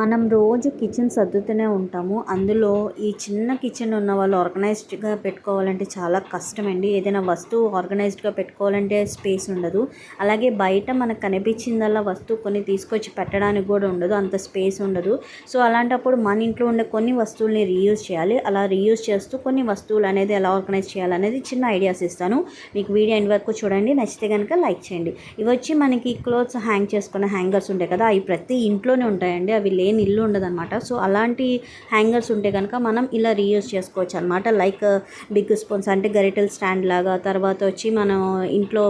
మనం రోజు కిచెన్ సర్దుతూనే ఉంటాము. అందులో ఈ చిన్న కిచెన్ ఉన్న వాళ్ళు ఆర్గనైజ్డ్గా పెట్టుకోవాలంటే చాలా కష్టం అండి ఏదైనా వస్తువు ఆర్గనైజ్డ్గా పెట్టుకోవాలంటే స్పేస్ ఉండదు. అలాగే బయట మనకు కనిపించిందల్లా వస్తువు కొన్ని తీసుకొచ్చి పెట్టడానికి కూడా ఉండదు. అంత స్పేస్ ఉండదు. సో అలాంటప్పుడు మన ఇంట్లో ఉండే కొన్ని వస్తువుల్ని రీయూజ్ చేయాలి. అలా రీయూజ్ చేస్తూ కొన్ని వస్తువులు అనేది ఎలా ఆర్గనైజ్ చేయాలనేది చిన్న ఐడియాస్ ఇస్తాను. మీకు వీడియో ఎండ్ వరకు చూడండి. నచ్చితే కనుక లైక్ చేయండి. ఇవి వచ్చి మనకి క్లోత్స్ హ్యాంగ్ చేసుకునే హ్యాంగర్స్ ఉంటాయి కదా అవి ప్రతి ఇంట్లోనే ఉంటాయండి. అవి లేని ఇల్లు ఉండదన్నమాట. సో అలాంటి హ్యాంగర్స్ ఉంటే కనుక మనం ఇలా రీయూజ్ చేసుకోవచ్చు అనమాట లైక్ uh, బిగ్ స్పూన్స్ అంటే గరిటెల్ స్టాండ్ లాగా తర్వాత వచ్చి మనం ఇంట్లో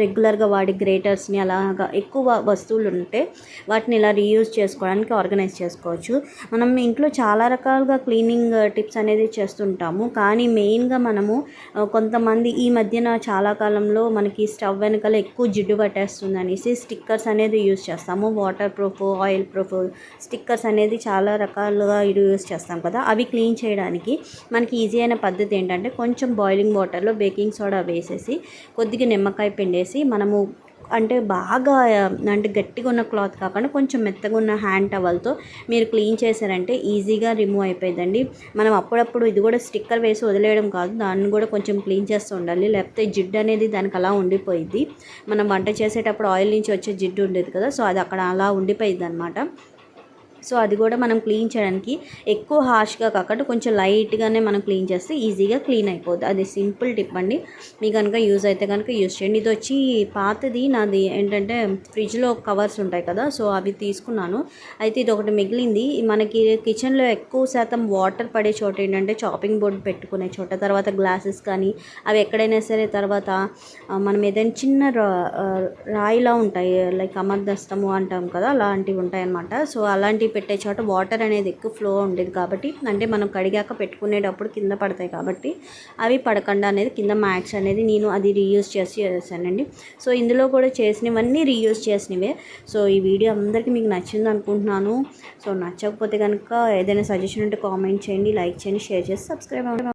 రెగ్యులర్గా వాడే గ్రేటర్స్ని అలాగా ఎక్కువ వస్తువులు ఉంటే వాటిని ఇలా రీయూజ్ చేసుకోవడానికి ఆర్గనైజ్ చేసుకోవచ్చు. మనం ఇంట్లో చాలా రకాలుగా క్లీనింగ్ uh, టిప్స్ అనేది చేస్తుంటాము. కానీ మెయిన్గా మనము uh, కొంతమంది ఈ మధ్యన చాలా కాలంలో మనకి స్టవ్ వెనకాల ఎక్కువ జిడ్డు పట్టేస్తుంది అనేసి స్టిక్కర్స్ అనేది యూజ్ చేస్తాము. Water proof oil proof stickers అనేది చాలా రకాలుగా యూస్ చేస్తాం కదా అవి క్లీన్ చేయడానికి మనకి ఈజీ అయిన పద్ధతి ఏంటంటే కొంచెం బాయిలింగ్ వాటర్లో బేకింగ్ సోడా వేసేసి కొద్దిగా నిమ్మకాయ పిండేసి మనము అంటే బాగా అంటే గట్టిగా ఉన్న క్లాత్ కాకుండా కొంచెం మెత్తగా ఉన్న హ్యాండ్ టవల్తో మీరు క్లీన్ చేశారంటే ఈజీగా రిమూవ్ అయిపోయిందండి మనం అప్పుడప్పుడు ఇది కూడా స్టిక్కర్ వేసి వదిలేయడం కాదు దాన్ని కూడా కొంచెం క్లీన్ చేస్తూ ఉండాలి. లేకపోతే జిడ్డు అనేది దానికి అలా ఉండిపోయింది మనం వంట చేసేటప్పుడు ఆయిల్ నుంచి వచ్చే జిడ్డు ఉండేది కదా సో అది అక్కడ అలా ఉండిపోయింది అనమాట సో అది కూడా మనం క్లీన్ చేయడానికి ఎక్కువ హార్ష్గా కాకుండా కొంచెం లైట్గానే మనం క్లీన్ చేస్తే ఈజీగా క్లీన్ అయిపోద్ది. అది సింపుల్ టిప్ అండి. మీకు కనుక యూజ్ అయితే కనుక యూజ్ చేయండి. ఇది వచ్చి పాతది. నాది ఏంటంటే ఫ్రిడ్జ్లో కవర్స్ ఉంటాయి కదా సో అవి తీసుకున్నాను. అయితే ఇది ఒకటి మిగిలింది. మనకి కిచెన్లో ఎక్కువ శాతం వాటర్ పడే చోట ఏంటంటే చాపింగ్ బోర్డ్ పెట్టుకునే చోట తర్వాత గ్లాసెస్ కానీ అవి ఎక్కడైనా సరే తర్వాత మనం ఏదైనా చిన్న రాయిలా ఉంటాయి. లైక్ అమర్దస్తము అంటాం కదా అలాంటివి ఉంటాయి అన్నమాట సో అలాంటి పెట్టే చోట వాటర్ అనేది ఎక్కువ ఫ్లో ఉండేది కాబట్టి అంటే మనం కడిగాక పెట్టుకునేటప్పుడు కింద పడతాయి కాబట్టి అవి పడకుండా అనేది కింద మ్యాట్స్ అనేది నేను అది రీయూజ్ చేసి చేశానండి. సో ఇందులో కూడా చేసినవన్నీ రీయూజ్ చేసినవే. సో ఈ వీడియో అందరికీ మీకు నచ్చింది అనుకుంటున్నాను. సో నచ్చకపోతే కనుక ఏదైనా సజెషన్ ఉంటే కామెంట్ చేయండి లైక్ చేయండి షేర్ చేసి సబ్స్క్రైబ్ అవ్వండి.